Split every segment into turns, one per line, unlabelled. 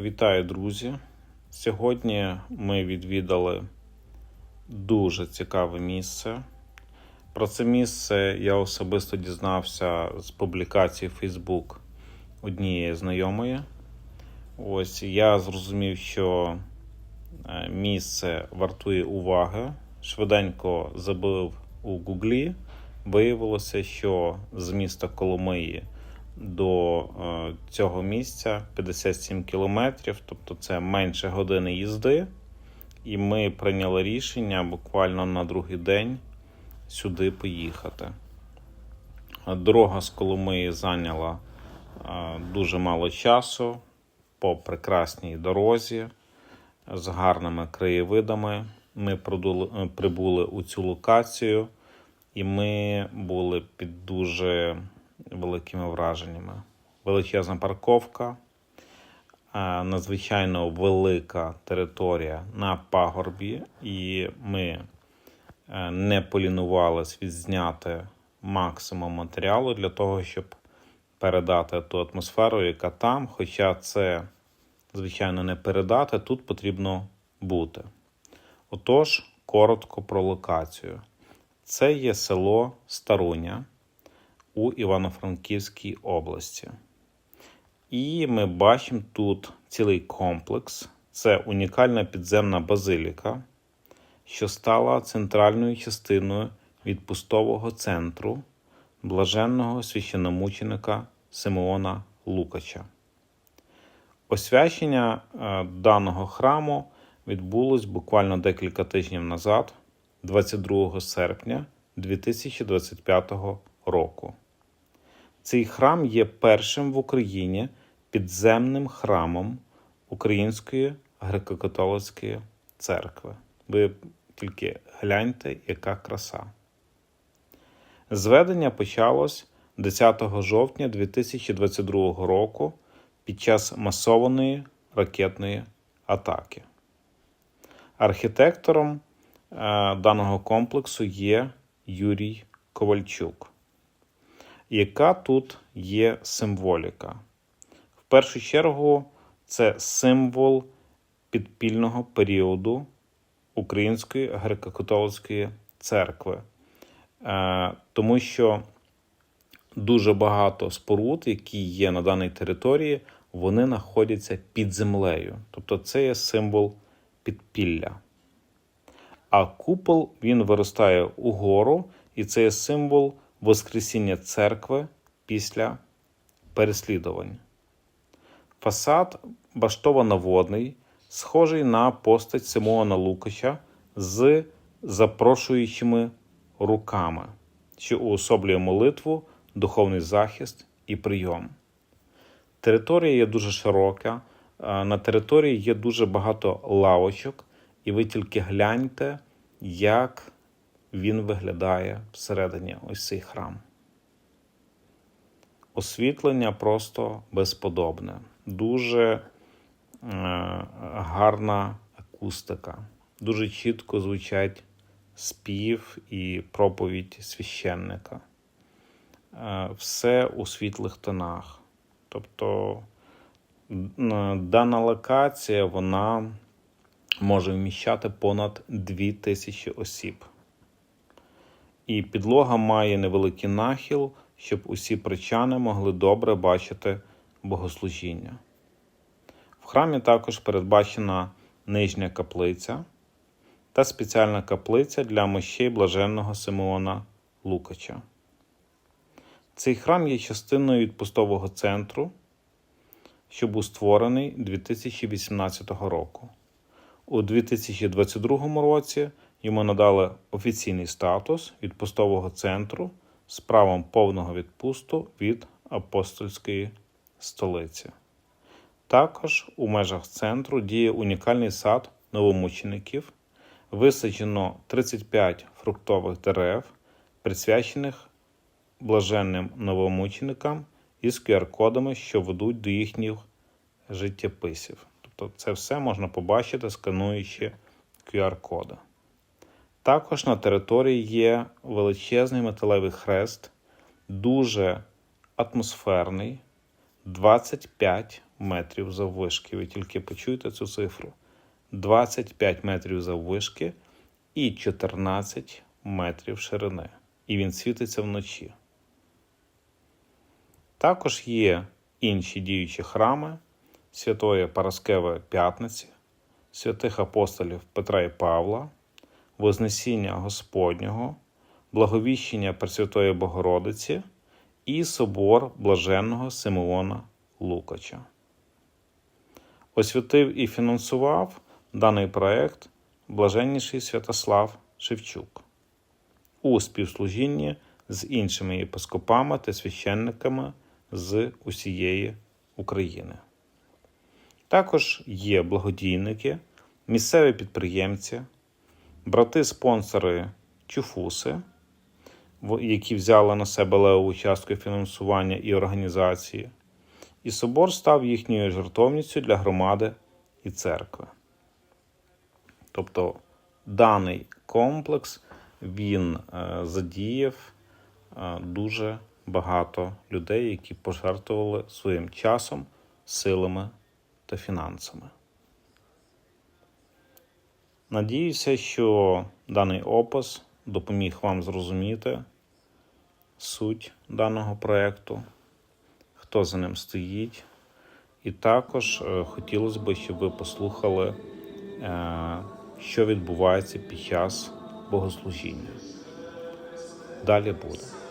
Вітаю, друзі! Сьогодні ми відвідали дуже цікаве місце. Про це місце я особисто дізнався з публікації Facebook однієї знайомої. Ось я зрозумів, що е, місце вартує уваги. Швиденько забив у Гуглі. Виявилося, що з міста Коломиї до е, цього місця 57 кілометрів, тобто це менше години їзди. І ми прийняли рішення буквально на другий день сюди поїхати. Дорога з Коломиї зайняла е, дуже мало часу по прекрасній дорозі з гарними краєвидами. Ми е, прибули у цю локацію, і ми були під дуже великими враженнями. Величезна парковка, е, надзвичайно велика територія на пагорбі, і ми е, не полінувались відзняти максимум матеріалу для того, щоб передати ту атмосферу, яка там. Хоча це, звичайно, не передати, тут потрібно бути. Отож, коротко про локацію. Це є село Старуня у Івано-Франківській області. І ми бачимо тут цілий комплекс. Це унікальна підземна базиліка, що стала центральною частиною відпустового центру блаженного священномученика Симеона Лукача. Освячення е, даного храму відбулось буквально декілька тижнів назад, 22 серпня 2025 року. Цей храм є першим в Україні підземним храмом Української греко-католицької церкви. Ви тільки гляньте, яка краса. Зведення почалось 10 жовтня 2022 року під час масованої ракетної атаки. Архітектором е, даного комплексу є Юрій Ковальчук. Яка тут є символіка? В першу чергу, це символ підпільного періоду Української греко-католицької церкви. Е, тому що дуже багато споруд, які є на даній території, вони знаходяться під землею. Тобто це є символ підпілля. А купол він виростає угору, і це є символ Воскресіння церкви після переслідувань. Фасад баштовано-водний, схожий на постать Симеона Лукача з запрошуючими руками, що уособлює молитву, духовний захист і прийом. Територія є дуже широка. е, На території є дуже багато лавочок, і ви тільки гляньте, як він виглядає всередині ось цей храм. Освітлення просто безподобне, дуже е, гарна акустика, дуже чітко звучать спів і проповідь священника. Е, все у світлих тонах. Тобто дана локація вона може вміщати понад 2000 осіб. І підлога має невеликий нахил, щоб усі причани могли добре бачити богослужіння. В храмі також передбачена нижня каплиця та спеціальна каплиця для мощей блаженного Симеона Лукача. Цей храм є частиною відпустового центру, що був створений 2018 року. У 2022 році йому надали офіційний статус відпустового центру з правом повного відпусту від апостольської столиці. Також у межах центру діє унікальний сад новомучеників, висаджено 35 фруктових дерев, присвячених блаженним новомученикам із QR-кодами, що ведуть до їхніх життєписів. Тобто це все можна побачити, скануючи QR-коди. Також на території є величезний металевий хрест, дуже атмосферний, 25 метрів заввишки. Ви тільки почуєте цю цифру. 25 метрів заввишки і 14 метрів ширини. І він світиться вночі. Також є інші діючі храми Святої Параскеви П'ятниці, святих апостолів Петра і Павла, Вознесіння Господнього, Благовіщення Пресвятої Богородиці і собор блаженного Симеона Лукача. Освятив і фінансував даний проект блаженніший Святослав Шевчук у співслужінні з іншими єпископами та священниками з усієї України. Також є благодійники, місцеві підприємці, брати-спонсори Чуфуси, які взяли на себе левову частку фінансування і організації, і собор став їхньою жертовністю для громади і церкви. Тобто даний комплекс він е, задіяв е, дуже багато людей, які пожертвували своїм часом, силами та фінансами. Надіюся, що даний опис допоміг вам зрозуміти суть даного проєкту, хто за ним стоїть. І також е, хотілося б, щоб ви послухали, е, що відбувається під час богослужіння. Далі буде.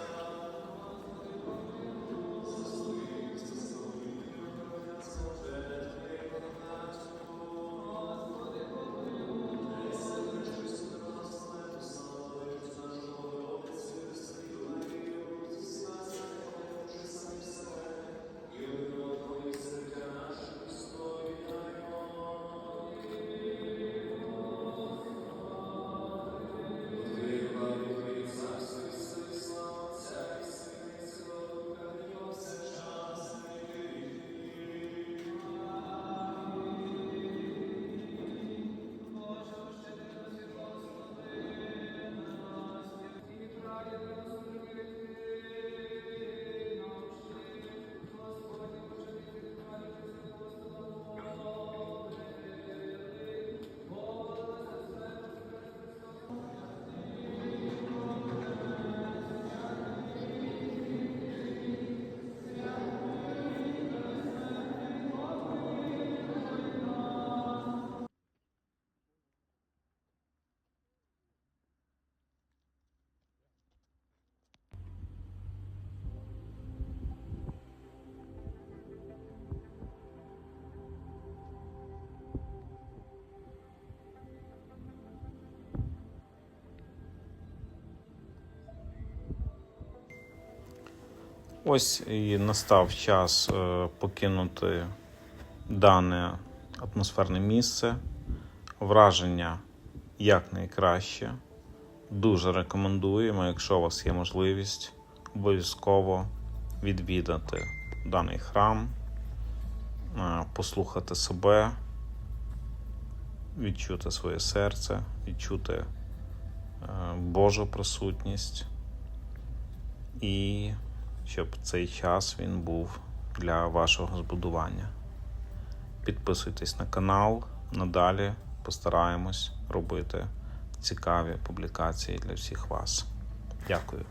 Ось і настав час е, покинути дане атмосферне місце. Враження якнайкраще. Дуже рекомендуємо, якщо у вас є можливість, обов'язково відвідати даний храм, е, послухати себе, відчути своє серце, відчути е, Божу присутність і щоб цей час він був для вашого збудування. Підписуйтесь на канал. Надалі постараємось робити цікаві публікації для всіх вас. Дякую.